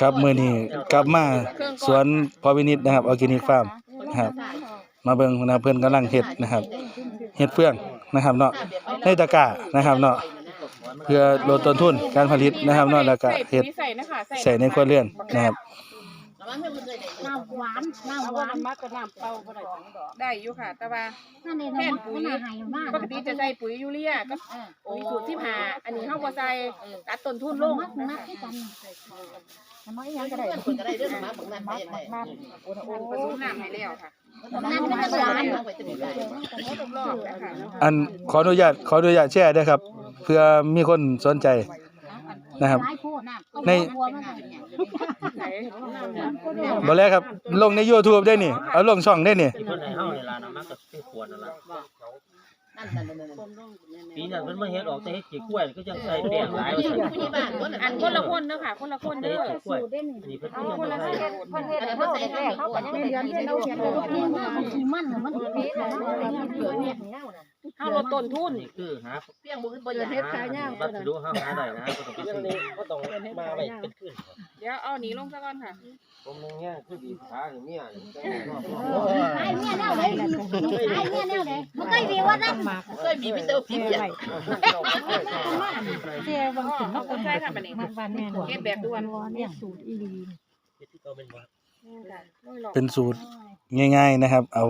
ครับมื้อนี้กลับมาสวนพอวินิตนะครับออร์แกนิกฟาร์มนะครับมาเบิ่งนะเพิ่นกำลังเฮ็ดนะครับเฮ็ดเฟื่องนะครับเนาะในตะกร้านะครับเนาะเพื่อลดต้นทุนการผลิตนะครับเนาะแล้วก็เฮ็ดใส่ใส่ในครัวเรือนนะครับ น้ำหวานน้ำเอาหว่าวานมันมักกับน้ำเปล่าก็ได้ได้อยู่ค่ะ แต่ว่านั่นเองนะมันน่าหายมากปกติจะใส่ปุ๋ยยูเรียก็ปุ๋ยสูตรที่หาอันนี้เฮาบ่ใส่ตัดต้นทุนลงมักมักที่กันทำไมยังก็ได้คนก็ได้เรื่องมาบักนั้นไปยังไงผสมน้ำให้แล้วค่ะนั่นเป็นหวานไปจะได้รอบๆนะคะอันขออนุญาตขออนุญาตแชร์ด้วยครับ เพื่อมีคนสนใจ นะครับหลายพูดในบัวมันไหนบ่แล้วครับ ลงใน YouTube ได้นี่ เอาลงช่องได้นี่ที่เพิ่นให้เฮานี่ล่ะนะมันก็คือควรนั่นล่ะนั่นนั่นนั่นปีนั้นเพิ่นมาเฮ็ดออกแต่เฮ็ดขี้กล้วยก็จังใส่แป้งหลายว่าซั่นผู้ใหญ่บ้านคนอันคนละคนเด้อค่ะคนละคนเด้อขี้กล้วยอันนี้เพิ่นเอาเฮ็ดคนละใส่เฮ็ดเพิ่นเฮ็ดเขาใส่แรกเขาก็ยังได้เรียนเรียนเอาเรียนเอานี่มันขี้มันมันปี๊ดเฮาลดต้นทุนนี่คือหาเพียงบ่คือบ่อยากเฮ็ดขายยาววัสดุเฮาหาได้นะบ่ต้องไปซื้อบ่ต้องมาไว้เป็นคืนเดี๋ยวเอาหนีลงซะก่อนค่ะผมนึงเนี่ยคือดีขาอย่างเนี้ยไอ้เมียแนวไหนไอ้เมียแนวไหนมันเคยมีว่านั่นเคยมีพี่เต้าพิมพ์อย่างเสียบางถึงเอาคนใส่ค่ะบัดนี้วันนี้เฮ็ดแบบด่วนเนี่ยสูตรอีลีที่ เขาเป็นว่าเป็นสูตรง่าย ๆนะครับ เอา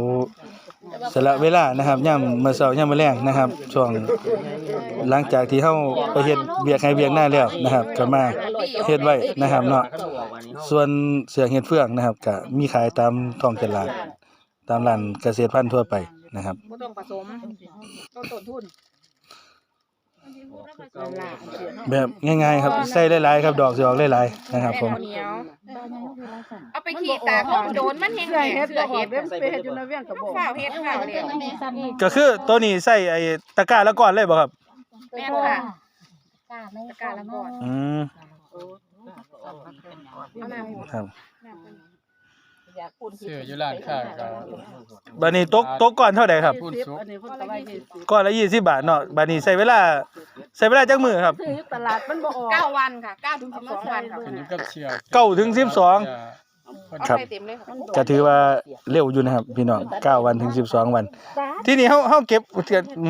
สละเวลานะครับยามมื้อเช้ายามมื้อแลงนะครับ ช่วงหลังจากที่เฮาไปเฮ็ดเวียกให้เวียกหน้าแล้วนะครับก็มาเฮ็ดไว้นะครับเนาะส่วนเสือเห็ดเฟืองนะครับก็มีขายตามท้องตลาดตามร้านเกษตรพันธุ์ทั่วไปนะครับบ่ต้องผสมลดต้นทุน แบบง่ายๆครับใส่หลายๆครับดอกสิออกหลายๆนะครับผมแม่ข้าวเหนียว เอาไปขี่ตากของโดนมันแห้งแห้งเสือเห็ดไปเฮ็ดอยู่ในเวียงก็บ่ข้าวเห็ดข้าวเรียงก็คือตัวนี้ใส่ไอ้ตะกร้าแล้วก่อนเลยบ่ครับแม่นค่ะกล้าไม่ตะกร้าละก่อนอืมเอาน้ำหมดครับซื้ออยู่ร้านค้าก็ บัดนี้ตกตกก่อนเท่าใดครับพูนสุกอันนี้เพิ่นก็ว่า20ก่อนละ20บาทเนาะบัดนี้ใช้เวลาใช้เวลาจักมื้อครับซื้ออยู่ตลาดมันบ่ออก เก้าวันค่ะเก้าถึงสิบสองวันค่ะขึ้นอยู่กับเชือกเก้าถึง12จะเอาครับ ไปเต็มเลยค่ะ ก็ถือว่าเร็วอยู่นะครับ พี่น้อง9วันถึง 12 วัน ที่นี่เฮาเฮาเก็บ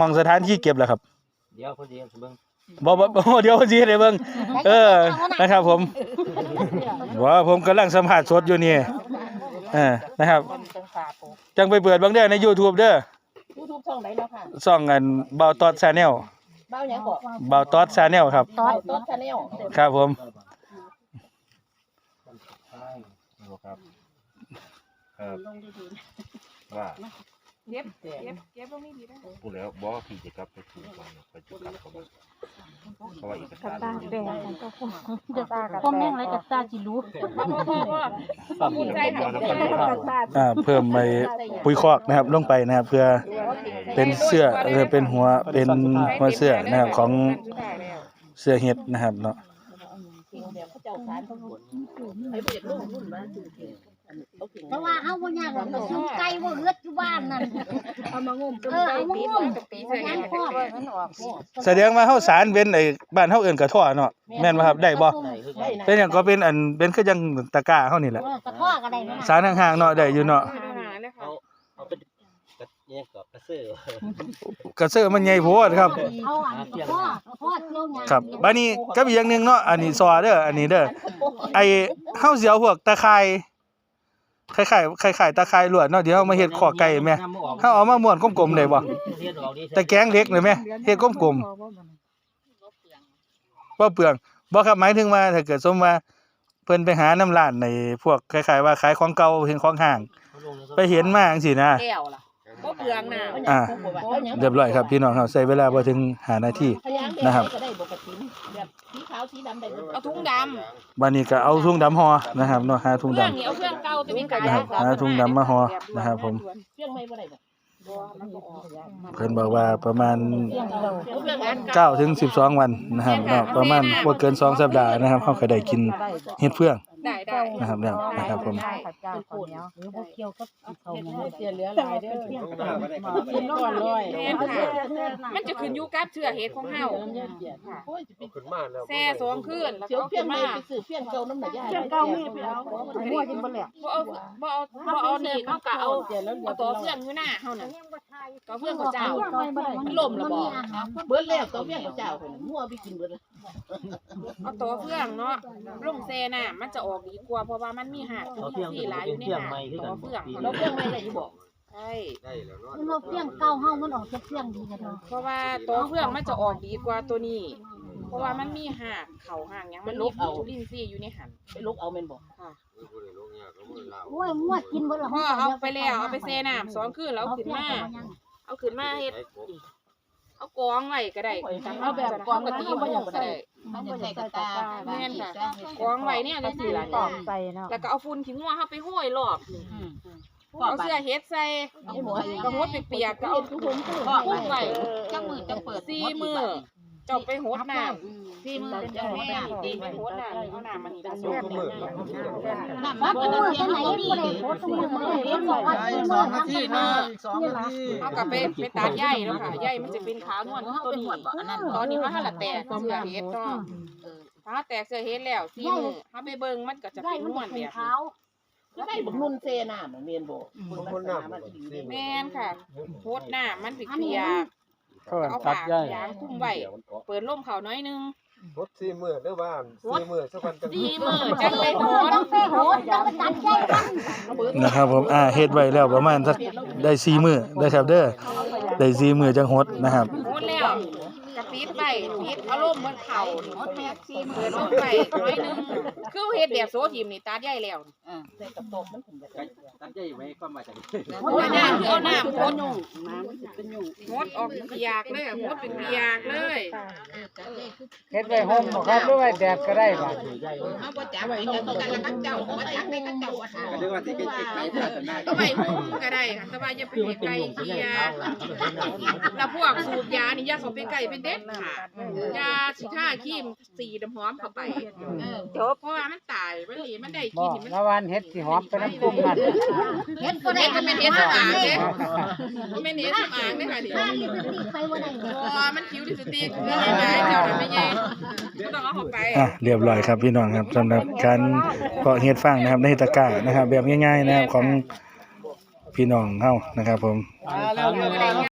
มองสถานที่เก็บแล้วครับเดี๋ยวพอดีเบิ่งบ่บ่บ่เดี๋ยวสิให้เบิ่งเออนะครับ ผมว่าผมกำลังสัมภาษณ์สดอยู่นี่ เออนะครับจังไปเปิดเบิ่งเด้อใน YouTube เด้อ YouTube ช่องไหนแล้วค่ะช่องอันบ่าวตอด Channel บ้าวหยังก็บ่าวตอด Channel ครับ ตอดตอด Channel ครับผมครับ ครับว่า เย็บเย็บเย็บบ่มีดีได้พูดแล้วบอกว่าพี่จะกลับไปถูกก่อนไปจุดกลับเขาบ้านเพราะว่าเอกสารมันเยอะพ่อแม่งไรกับตาจิรู้พ่อภูมิใจค่ะอ่าเพิ่มไปปุ๋ยคอกนะครับลงไปนะครับ เพื่อเป็นเสื้อเออเป็นหัวเป็นหัวเสื้อนะครับของเสื้อเห็ดนะครับเนาะ เจ้าสารเขาไอ้บ่อยากลงรุ่นมาซื้อที่เอาถึงเพราะว่าเอาบ่ยากหรอกก็ซุ่มไก่บ่เอือดอยู่บ้านนั่นเอามางมเออเอามางมปีบ่ใส่ยากพ่อมันออกแสดงว่าเฮาสารเป็นไอ้บ้านเฮาเอิ้นกระท้อเนาะแม่นบ่ครับได้บ่ได้คือกันเป็นหยังก็เป็นอันเป็นคือจังตะกร้าเฮานี่แหละเออกระท้อก็ได้นะสารห่างๆเนาะได้อยู่เนาะเอาเอาเป็นกระเนี่ยกับกระเสือกระเซอมันใหญ่โพดครับเอาอันกระท้อกระท้อเที่ยวงานครับบัดนี้ก็อีกอย่างหนึงเนาะอันนี้ซอเด้ออันนี้เด้อไอ้เฮาสิเอาพวกตะไคร้ คล้ายๆคล้ายๆตะไคร้ลวดเนาะเดี๋ยวเฮามาเฮ็ดขอไก่แม่เฮาเอามาม้วนกลมๆได้บ่ตะแกรงเหล็กเลยแม่เฮ็ดกลมๆบ่เปลืองบ่ครับหมายถึงว่าถ้าเกิดสมมุติว่าเพิ่นไปหาน้ำร้านในพวกคล้ายๆว่าขายของเก่าเห็นของห้าง ไปเห็นมาจังซี่นะแก้วล่ะ บ่เปลืองน่ะอ่า เรียบร้อยครับพี่น้องครับใช้เวลาบ่ถึง5นาที นะครับ ก็ได้ปกติแบบสีขาวสีดำได้บ่เอาถุงดบัดนี้ก็เอาถุงดำห่อนะครับเนาะหาถุำงเคดำ รื่องนี้เอาเครื่องเก่าตัวนี้ก็นะครับหาถุงดำมาห่อนะครับผม เครื่องไม่บ่ได้บ่เพิ่นบอกว่าประมาณ เครื่องอัน9ถึง12 วันนะครับเนาะประมาณบ่เกิน 2 สัปดาห์นะครับเฮาก็ได้กินเฮ็ดเฟือง ได้ได้นะครับแล้วนะครับผม ได้ค่ะเจ้าข้าวเหนียวหรือบ่เกี่ยวกับเขาหมูเสียเหลือหลายเด้อกินก่อนเลยแม่นค่ะมันจะขึ้นอยู่กับเชื้อเห็ดของเฮาค่ะโอ้ยจะเป็นขึ้นมาแล้วแซ่สองคืนแล้วเสียวก็เพี้ยขึ้นนไปมาไปซื้อเพี้ยนเก่าน้ำหนักยาเจ้าเก่ามีไปเอาหัวกินบ่แล้วบ่เอาบ่เอาบ่เอานี่เขาก็เอาเสียแล้วเหลืเอาอตัวเฟื่องอยู่หน้าเฮาน่ะ ตัวเฟื่องของเจ้ามันล่มแล้วบ่เบิดแล้วตัวเพี้ยนกับเจ้าคนมั่วไปกินเบิดเลยเอาตัวเฟื่องเนาะลงแซ่น้ำมันจะออกดีกว่าเพราะว่ามันมีหากเอาเที่ยงที่หลายอยู่ในหากตัวเฟื่องเราเพี้ยนไม่ได้อยู่บอกใช่เราเพียงเก่าเฮามันออกจากเพียงดีกันเนาะเพราะว่าตัวเฟื่องมันจะออกดีกว่าตัวนี้เพราะว่ามันมีหากเข่าหางหยังมันมีจุลินทรีย์อยู่ในหันไปลุกเอาเมนบอกค่ะ โอ้ยงวดกินบ่แล้วพอเอาไปแล้วเอาไปแซ่น้ำสองคืนแล้วเอาขึ้นมาเอาขึ้นมาเฮ็ดเอากองไว้ก็ได้เอาแบบกองกะทิบ่ยังก็ได้มันจะใส่กระตาแม่นค่ะกองไว้เนี่ยจังซี่ล่ะตเนี่อยกใส่เนาะแล้วก็เอาฝุ่นขี้งัวเฮาไปห้อยรอบนี่เอาเสื้อเฮ็ดใส่ไอ้หมอกระหดเปียกๆก็เอาทุกคนพูดพุ่งไว้จังมือจังเปิดสี่มื้อเจ้าไปหดน้ำ สี่มือเจ้าแม่ตีไปหดน้ำเอาหน้ำมันนี่ผสมน้ำมามันปูเป็นจังไหนบ่ได้โคตรมือบ่ได้เห็นบอกว่าสองนาทีนะสองนาทีเอากลับไปไปตัดใยแล้วค่ะใยมันจะเป็นขาวนวลตัวนี้ตอนนี้เขาหันละแตกเสื้อเฮ็ดเนาะถ้าแตกเสื้อเฮ็ดแล้วสี่มือถ้าไปเบิ่งมันก็จะเป็นมันวจะลเนแบบก็ได้บักนุ่นเซน้ำเมียนบอกคนน้ำมันดีแมนค่ะโพดหน้ามันสิเปียกเพิ่นเอาตัดปากใหญ่ยางคุ้มไว้เปิดร่มเขาน้อยนึง รถสี่มื้อเด้อบ้านสี่มื้อสักวันจังสี่มื้อจังไปโหดต้องไปโหดต้องไปตัดใจกันนะครับผมอ่าเฮ็ดไว้แล้วประมาณสักได้สี่มื้อได้ครับเด้อได้สี่มื้อจังหดนะครับ โหดแล้วกระปิดไว้ ปิดเอาร่มบนเข่านี่เปิดร่มไว้น้อยนึงคือเฮ็ดแบบโซทีมนี่ตัดใหญ่แล้วใส่กับตกมันถึงจะตัดใหญ่ไว้ก็มาจากเอาน้ำเอาน้ำโพดโพดออกเปียกเลยโพดเป็นเปียกเลยเฮ็ดไว้ห่มบ่ครับหรือไว้แดดก็ได้บ่เอาบ่จับไว้จะต้องการกันเจ้าบ่จับให้กันเจ้าว่าถามเรียกว่าที่ไกลๆพัฒนาก็ไปหุ้มก็ได้ค่ะแต่ว่าอย่าไปเฮ็ดไก่เกลียแล้วพวกสูบยานี่อย่าเขาไปไก่เป็นเด็ดค่ะยาสิท่าครีมสีน้ำหอมเข้าไปจบเพราะว่ามันตายมันนี่มันได้บ่กินนี่มันละวันเฮ็ดสิหอมไปน้ำกุ้งนั่นเฮ็ดบ่เฮ็ได้ดก็เป็นเฮ็ดสำอางเด้มันเป็นเฮ็ดสำอางเด้ค่ะนี่ถ้าลิปสติกไปบ่ได้พอมันคิ้วลิปสติกคือยังไงเจ้าน่ะไม่ใหญ่ก็ต้องเอาเข้าไป อะเรียบร้อยครับพี่น้องครับสำหรับการเพาะเฮ็ดฟางนะครับในตะกร้านะครับ แบบง่ายๆนะครับของพี่น้องเฮานะครับผมมาแล้ว